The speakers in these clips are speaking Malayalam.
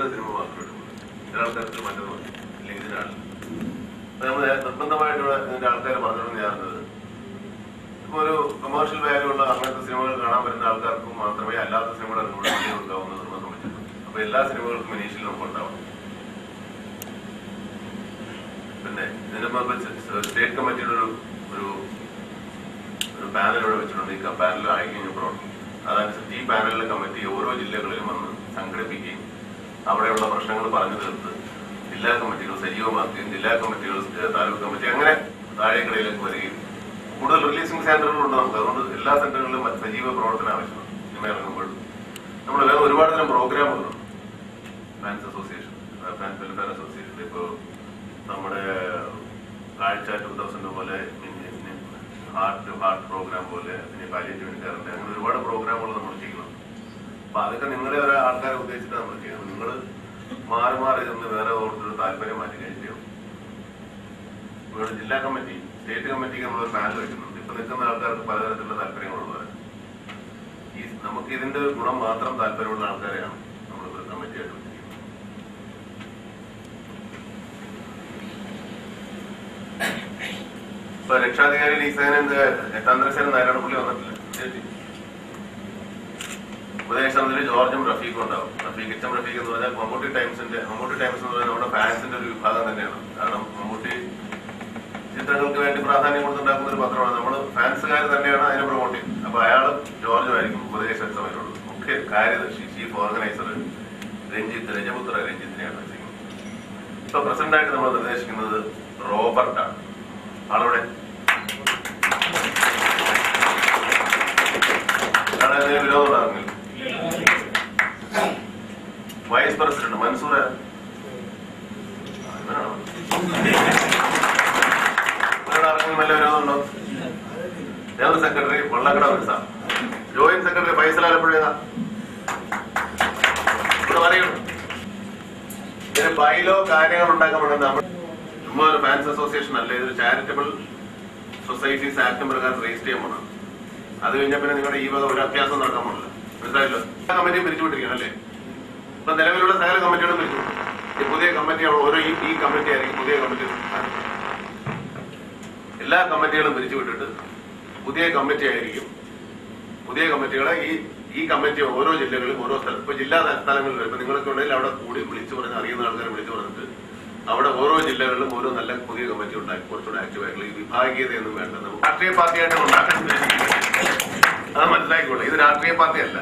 ഇവരുടെ സിനിമ എടുക്കുള്ളൂ ചില ആൾക്കാർക്ക് ഇല്ലെങ്കിൽ ഇതിനാണ് നമ്മൾ നിർബന്ധമായിട്ടുള്ള ഇതിന്റെ ആൾക്കാർ ചേർന്നത് ഒരു കൊമേഴ്ഷ്യൽ വാല്യൂ ഉള്ള അങ്ങനത്തെ സിനിമകൾ കാണാൻ വരുന്ന ആൾക്കാർക്കും മാത്രമേ അല്ലാത്ത സിനിമകൾ ഉണ്ടാവുന്ന നിർബന്ധം വെച്ചിട്ടുണ്ട് അപ്പൊ എല്ലാ സിനിമകൾക്കും ഇനീഷ്യൽ നമുക്ക് പിന്നെ മുമ്പ് സ്റ്റേറ്റ് കമ്മിറ്റിയുടെ ഒരു ഒരു പാനൽ ഇവിടെ വെച്ചിട്ടുണ്ട്. ഈ പാനൽ പ്രവർത്തനം അതനുസരിച്ച് ഈ പാനലിലെ കമ്മിറ്റി ഓരോ ജില്ലകളിലും വന്ന് സംഘടിപ്പിക്കുകയും അവിടെയുള്ള പ്രശ്നങ്ങൾ പറഞ്ഞു തീർത്ത് ജില്ലാ കമ്മിറ്റികൾ സജീവമാക്കുകയും ജില്ലാ കമ്മിറ്റികൾ താലൂക്ക് കമ്മിറ്റി അങ്ങനെ താഴേക്കടയിലേക്ക് വരികയും കൂടുതൽ റിലീസിംഗ് സെന്ററുകളുണ്ട് നമുക്ക്. അതുകൊണ്ട് എല്ലാ സെന്ററുകളിലും സജീവ പ്രവർത്തനം ആവശ്യമാണ്. സിനിമ ഇറങ്ങുമ്പോൾ. നമ്മൾ വേറെ ഒരുപാട് തരം പ്രോഗ്രാമുകളുണ്ട്. Fans association fans welfare association ഇപ്പോൾ നമ്മുടെ കാഴ്ച ടൂ തൗസൻഡ് പോലെ ഹാർട്ട് ഹാർട്ട് പ്രോഗ്രാം പോലെ പിന്നെ പാലിയേറ്റീവ് കെയറിന്റെ അങ്ങനെ ഒരുപാട് പ്രോഗ്രാമുകൾ നമ്മൾ ചെയ്യുന്നുണ്ട് അപ്പൊ അതൊക്കെ നിങ്ങളെ ഒരു ആൾക്കാരെ ഉദ്ദേശിച്ചിട്ട് നമ്മൾ ചെയ്യുന്നത്. നിങ്ങൾ മാറി മാറി ചെന്ന് വേറെ ഓർഡർ താല്പര്യം മാറ്റി കഴിച്ചു ഇവിടെ ജില്ലാ കമ്മിറ്റി സ്റ്റേറ്റ് കമ്മിറ്റിക്ക് നമ്മൾ ഒരു പാനൽ വയ്ക്കുന്നുണ്ട് ഇപ്പൊ നിൽക്കുന്ന ആൾക്കാർക്ക് പലതരത്തിലുള്ള താല്പര്യങ്ങളുള്ളവർ ഈ നമുക്ക് ഇതിന്റെ ഗുണം മാത്രം താല്പര്യമുള്ള ആൾക്കാരെയാണ് നമ്മൾ ഒരു കമ്മിറ്റിയായിട്ട് വെച്ചിരിക്കുന്നത്. ഇപ്പൊ രക്ഷാധികാരി ലീസേനന്റെ തരസേന നാരായണപുള്ളി വന്നിട്ടില്ല. ഉപദേശത്തിൽ ജോർജും റഫീഖും ഉണ്ടാവും. റഫീഖ് എച്ച് എം റഫീഖ് എന്ന് പറഞ്ഞാൽ മമ്മൂട്ടി ടൈംസിന്റെ മമ്മൂട്ടി ടൈംസ് എന്ന് പറഞ്ഞാൽ നമ്മുടെ ഫാൻസിന്റെ ഒരു വിഭാഗം തന്നെയാണ്. കാരണം മമ്മൂട്ടി ചിത്രങ്ങൾക്ക് വേണ്ടി പ്രാധാന്യം കൊടുത്തുണ്ടാക്കുന്ന ഒരു പത്രമാണ്. നമ്മൾ ഫാൻസുകാർ തന്നെയാണ് അതിനെ പ്രൊമോട്ട് ചെയ്യുന്നത്. അപ്പൊ അയാളും ജോർജും ആയിരിക്കും ഉപദേശ സമയത്തുള്ളത്. മുഖ്യ കാര്യദർശി ചീഫ് ഓർഗനൈസർ രഞ്ജിത്ത് രജപുത്ര രഞ്ജിത്തിനെയാണ് ഇപ്പൊ പ്രസിഡന്റായിട്ട് നമ്മൾ നിർദ്ദേശിക്കുന്നത് റോബർട്ടാണ്. ആളവിടെ? ഇവരോട് L A general secretary Vallakkada Mirza joint secretary Faisal Alappuzha ഇവിടെ പറയുന്നു ഇതിന് ബൈലോ കാര്യങ്ങൾ ഉണ്ടാക്കാൻ വേണ്ടി നമ്മൾ ചുമ്മാ ഒരു ഫാൻസ് അസോസിയേഷൻ അല്ല? ഇതൊരു ചാരിറ്റബിൾ സൊസൈറ്റീസ് ആക്ട് പ്രകാരം രജിസ്റ്റർ ചെയ്യാൻ പോകണം അത് കഴിഞ്ഞാൽ പിന്നെ നിങ്ങളുടെ ഈ വക ഒരു അഭ്യാസം നടക്കാൻ പോകില്ല മനസ്സിലായല്ലോ? കമ്മിറ്റിയും പിരിച്ചുവിട്ടിരിക്കണം അല്ലേ? ഇപ്പൊ നിലവിലുള്ള സകല കമ്മിറ്റികളും പിരിച്ചു. പുതിയ കമ്മിറ്റി ഓരോ ഈ കമ്മിറ്റി ആയിരിക്കും പുതിയ കമ്മിറ്റി എല്ലാ കമ്മിറ്റികളും പിരിച്ചു വിട്ടിട്ട് പുതിയ കമ്മിറ്റി ആയിരിക്കും പുതിയ കമ്മിറ്റികളെ ഈ ഈ കമ്മിറ്റി ഓരോ ജില്ലകളിലും ഓരോ സ്ഥലം. ഇപ്പൊ ജില്ലാ സ്ഥലങ്ങളിൽ ഇപ്പൊ നിങ്ങളൊക്കെ ഉണ്ടെങ്കിൽ അവിടെ കൂടി വിളിച്ചു പറഞ്ഞ് അറിയുന്ന ആൾക്കാരെ വിളിച്ചു പറഞ്ഞിട്ട് അവിടെ ഓരോ ജില്ലകളിലും ഓരോ നല്ല പുതിയ കമ്മിറ്റി ഉണ്ടാക്കി കുറച്ചുകൂടെ ആക്റ്റീവ് ആയിട്ടുള്ള ഈ വിഭാഗീയതയൊന്നും വേണ്ട. നമുക്ക് രാഷ്ട്രീയ പാർട്ടിയായിട്ട് ഉണ്ടാക്കാൻ അത് മനസ്സിലാക്കിക്കോളെ ഇത് രാഷ്ട്രീയ പാർട്ടി അല്ല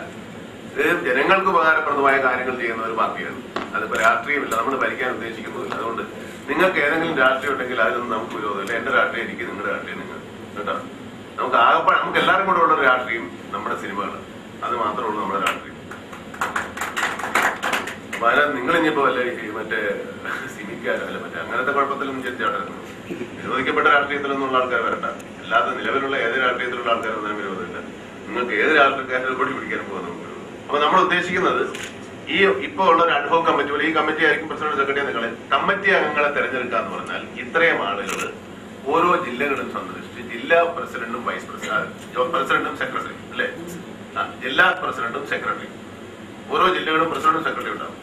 ഇത് ജനങ്ങൾക്ക് ഉപകാരപ്രദമായ കാര്യങ്ങൾ ചെയ്യുന്ന ഒരു പാർട്ടിയാണ്. അതിപ്പോ രാഷ്ട്രീയമില്ല. നമ്മൾ ഭരിക്കാൻ ഉദ്ദേശിക്കുന്നില്ല അതുകൊണ്ട് നിങ്ങൾക്ക് ഏതെങ്കിലും രാഷ്ട്രീയം ഉണ്ടെങ്കിൽ അതിലൊന്നും നമുക്ക് വിരോധമില്ല. എന്റെ രാഷ്ട്രീയം എനിക്ക് നിങ്ങളുടെ രാഷ്ട്രീയം നിങ്ങൾ. കേട്ടോ? നമുക്ക് ആകെ നമുക്ക് എല്ലാവരും കൂടെ ഉള്ള രാഷ്ട്രീയം നമ്മുടെ സിനിമകൾ അത് മാത്രമേ ഉള്ളൂ നമ്മുടെ രാഷ്ട്രീയം. അപ്പൊ അതിനകത്ത് നിങ്ങൾ ഇനിയിപ്പോ വല്ല ഈ മറ്റേ സിമിക്കാരോ അല്ല മറ്റേ അങ്ങനത്തെ കുഴപ്പത്തിലൊന്നും ചിരിച്ചാടരുന്നു നിരോധിക്കപ്പെട്ട രാഷ്ട്രീയത്തിലൊന്നുള്ള ആൾക്കാർ വരണ്ട. അല്ലാതെ നിലവിലുള്ള ഏത് രാഷ്ട്രീയത്തിലുള്ള അതിന് വിരോധമില്ല. നിങ്ങൾക്ക് ഏത് രാഷ്ട്രീയക്കാരെ കൂടി പിടിക്കാൻ പോകുന്നു? അപ്പൊ നമ്മൾ ഉദ്ദേശിക്കുന്നത് ഈ ഇപ്പൊ ഉള്ള ഒരു അഡ്ഹോക് കമ്മിറ്റി പോലെ ഈ കമ്മിറ്റി ആയിരിക്കും പ്രസിഡന്റ് സെക്രട്ടറി നിങ്ങളെ. കമ്മിറ്റി അംഗങ്ങളെ തെരഞ്ഞെടുക്കുക എന്ന് പറഞ്ഞാൽ ഇത്രയും ആളുകൾ ഓരോ ജില്ലകളും സന്ദർശിച്ച് ജില്ലാ പ്രസിഡന്റും വൈസ് പ്രസിഡന്റ് പ്രസിഡന്റും സെക്രട്ടറി അല്ലെ? ജില്ലാ പ്രസിഡന്റും സെക്രട്ടറി ഓരോ ജില്ലകളും പ്രസിഡന്റും സെക്രട്ടറി ഉണ്ടാവും.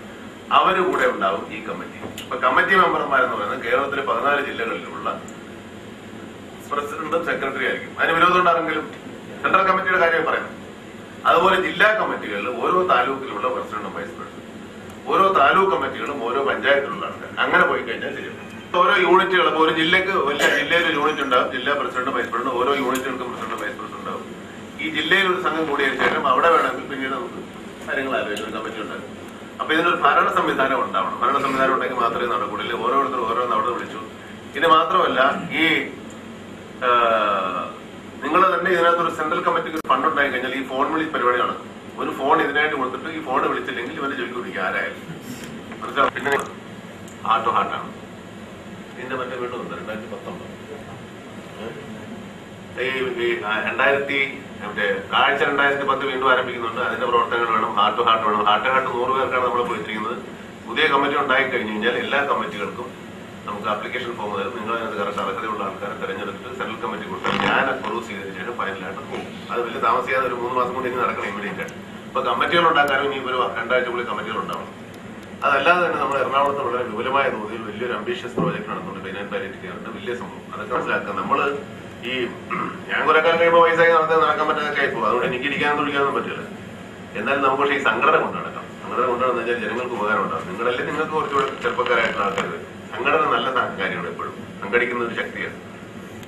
അവർ കൂടെ ഉണ്ടാവും ഈ കമ്മിറ്റി ഇപ്പൊ കമ്മിറ്റി മെമ്പർമാരെന്ന് പറയുന്നത് കേരളത്തിലെ പതിനാല് ജില്ലകളിലുള്ള പ്രസിഡന്റും സെക്രട്ടറി ആയിരിക്കും. അതിന് വിരോധം ഉണ്ടാണെങ്കിലും സെൻട്രൽ കമ്മിറ്റിയുടെ കാര്യം പറയുന്നത് അതുപോലെ ജില്ലാ കമ്മിറ്റികളിൽ ഓരോ താലൂക്കിലുള്ള പ്രസിഡന്റും വൈസ് പ്രസിഡന്റും ഓരോ താലൂക്ക് കമ്മിറ്റികളും ഓരോ പഞ്ചായത്തിലുള്ള ആൾക്കാർ. അങ്ങനെ പോയി കഴിഞ്ഞാൽ ശരിയാണ് ഓരോ യൂണിറ്റുകൾ ഒരു ജില്ലക്ക് വലിയ ജില്ലയിൽ ഒരു യൂണിറ്റ് ഉണ്ടാവും. ജില്ലാ പ്രസിഡന്റ് വൈസ് പ്രസിഡന്റ് ഓരോ യൂണിറ്റുകൾക്കും പ്രസിഡന്റ് വൈസ് പ്രസിഡന്റ് ഉണ്ടാവും. ഈ ജില്ലയിൽ ഒരു സംഘം കൂടിയതിനു ശേഷം അവിടെ വേണമെങ്കിൽ പിന്നീട് നമുക്ക് കാര്യങ്ങൾ ആലോചിക്കുന്ന കമ്മിറ്റി ഉണ്ടാകും. അപ്പൊ ഇതിനൊരു ഭരണ സംവിധാനം ഉണ്ടാവണം. ഭരണ സംവിധാനം ഉണ്ടെങ്കിൽ മാത്രമേ നടക്കുള്ളൂ. ഇല്ലെങ്കിൽ ഓരോരുത്തർ ഓരോന്ന് അവിടെ വിളിച്ചു. ഇത് മാത്രമല്ല ഈ നിങ്ങൾ തന്നെ ഇതിനകത്ത് ഒരു സെൻട്രൽ കമ്മിറ്റിക്ക് ഒരു ഫണ്ട് ഉണ്ടായി കഴിഞ്ഞാൽ ഈ ഫോൺ വിളി പരിപാടി നടക്കും ഒരു ഫോൺ ഇതിനായിട്ട് കൊടുത്തിട്ട് ഈ ഫോൺ വിളിച്ചില്ലെങ്കിൽ ഇവരെ വിളിക്കുക ആരായാലും? മനസ്സിലാവും പിന്നെ ഹാർട്ട് ടു ഹാർട്ടാണ് ഇതിന്റെ മറ്റേ വീണ്ടും ഉണ്ട് രണ്ടായിരത്തി പത്തൊമ്പത്. രണ്ടായിരത്തി മറ്റേ കാഴ്ച രണ്ടായിരത്തി പത്ത് വീണ്ടും ആരംഭിക്കുന്നുണ്ട്. അതിന്റെ പ്രവർത്തനങ്ങൾ വേണം ഹാർട്ട് ടു ഹാർട്ട് വേണം. ഹാർട്ട് ടു ഹാർട്ട് നൂറ് പേർക്കാണ് നമ്മൾ പോയിട്ടിരിക്കുന്നത്. പുതിയ കമ്മിറ്റി ഉണ്ടായി കഴിഞ്ഞു കഴിഞ്ഞാൽ എല്ലാ കമ്മിറ്റികൾക്കും നമുക്ക് ആപ്ലിക്കേഷൻ ഫോം തരും. നിങ്ങൾ അതിനകത്ത് കറക്റ്റ് അർഹതയുള്ള ആൾക്കാരെ തെരഞ്ഞെടുത്തിട്ട് സെൻട്രൽ കമ്മിറ്റി കൊടുത്താൽ ഞാൻ അത് വലിയ താമസിയാതെ ഒരു മൂന്ന് മാസം കൊണ്ട് ഇനി നടക്കണം ഇമ്മീഡിയറ്റ് ആയിട്ട്. ഇപ്പൊ കമ്മിറ്റികൾ ഉണ്ടാക്കാനും ഇനി ഒരു രണ്ടാഴ്ചക്കുള്ളിൽ കമ്മിറ്റികൾ ഉണ്ടാവണം. അതല്ലാതെ തന്നെ നമ്മൾ എറണാകുളത്ത് വളരെ വിപുലമായ തോതിൽ വലിയൊരു അംബീഷ്യസ് പ്രോജക്ട് നടത്തുന്നുണ്ട് ബൈനാൻ പാലിറ്റി കെയറിന്റെ വലിയ സംഭവം. അതൊക്കെ മനസ്സിലാക്കുക. നമ്മൾ ഈ ഞാൻ കുറെ കാലം കഴിയുമ്പോൾ വയസ്സായി നടത്താൻ നടക്കാൻ പറ്റാതൊക്കെ ആയിപ്പോ അതുകൊണ്ട് എനിക്ക് ഇരിക്കാനും തുടിക്കാനൊന്നും പറ്റില്ല. എന്നാലും നമുക്ക് പക്ഷേ ഈ സംഘടന കൊണ്ട് നടക്കാം. സംഘടന കൊണ്ടു നടന്നു കഴിഞ്ഞാൽ ജനങ്ങൾക്ക് ഉപകാരം ഉണ്ടാവും നിങ്ങളല്ലേ നിങ്ങൾക്ക് കുറച്ചുകൂടെ ചെറുപ്പക്കാരായിട്ടുള്ള ആൾക്കാർ സംഘടന നല്ല കാര്യമാണ് എപ്പോഴും. സംഘടിക്കുന്ന ഒരു ശക്തിയാണ്.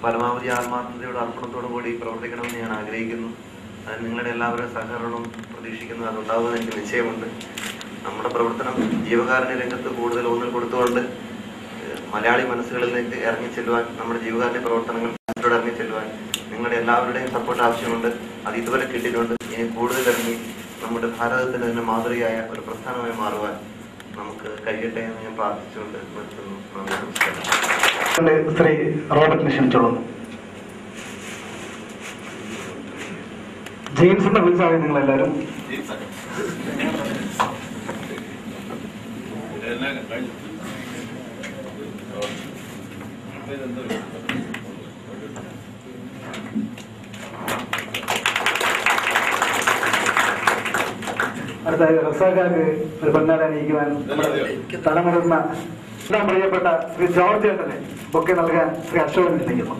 പരമാവധി ആത്മാർത്ഥതയോട് അർപ്പണത്തോടു കൂടി പ്രവർത്തിക്കണമെന്ന് ഞാൻ ആഗ്രഹിക്കുന്നു. അതിന് നിങ്ങളുടെ എല്ലാവരുടെയും സഹകരണവും പ്രതീക്ഷിക്കുന്നു അതുണ്ടാവുമെന്ന് എനിക്ക് നിശ്ചയമുണ്ട്. നമ്മുടെ പ്രവർത്തനം ജീവകാരുണ്യ രംഗത്ത് കൂടുതൽ ഊന്നൽ കൊടുത്തുകൊണ്ട് മലയാളി മനസ്സുകളിലേക്ക് ഇറങ്ങിച്ചെല്ലുവാൻ നമ്മുടെ ജീവകാരുണ്യ പ്രവർത്തനങ്ങൾ ഇറങ്ങി ഇറങ്ങിച്ചെല്ലുവാൻ നിങ്ങളുടെ എല്ലാവരുടെയും സപ്പോർട്ട് ആവശ്യമുണ്ട്. അത് ഇതുവരെ കിട്ടിയിട്ടുണ്ട്. ഇനി കൂടുതൽ ഇറങ്ങി നമ്മുടെ ഭാരതത്തിന് തന്നെ മാതൃകയായ ഒരു പ്രസ്ഥാനമായി മാറുവാൻ നമുക്ക് കഴിയട്ടെ എന്ന് ഞാൻ പ്രാർത്ഥിച്ചുകൊണ്ട് നിർത്തുന്നു. ശ്രീ റോബർട്ടിനെ ക്ഷണിച്ചോളുന്നു ജെയിംസ് എന്ന് വിളിച്ചാൽ നിങ്ങൾ എല്ലാവരും അടുത്ത റസാഖാക്ക് ഒരു പൊന്നാട അണിയിക്കുവാൻ തലമുടർന്ന എല്ലാം പ്രിയപ്പെട്ട ശ്രീ ജോർജ് ചേട്ടനെ ബൊക്കെ നൽകാൻ ശ്രീ അശോകൻ ക്ഷണിക്കുന്നു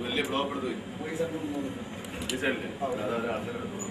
വലിയ ബ്ലോക്ക് എടുത്തു പോയി. ഈ സൈഡിൽ?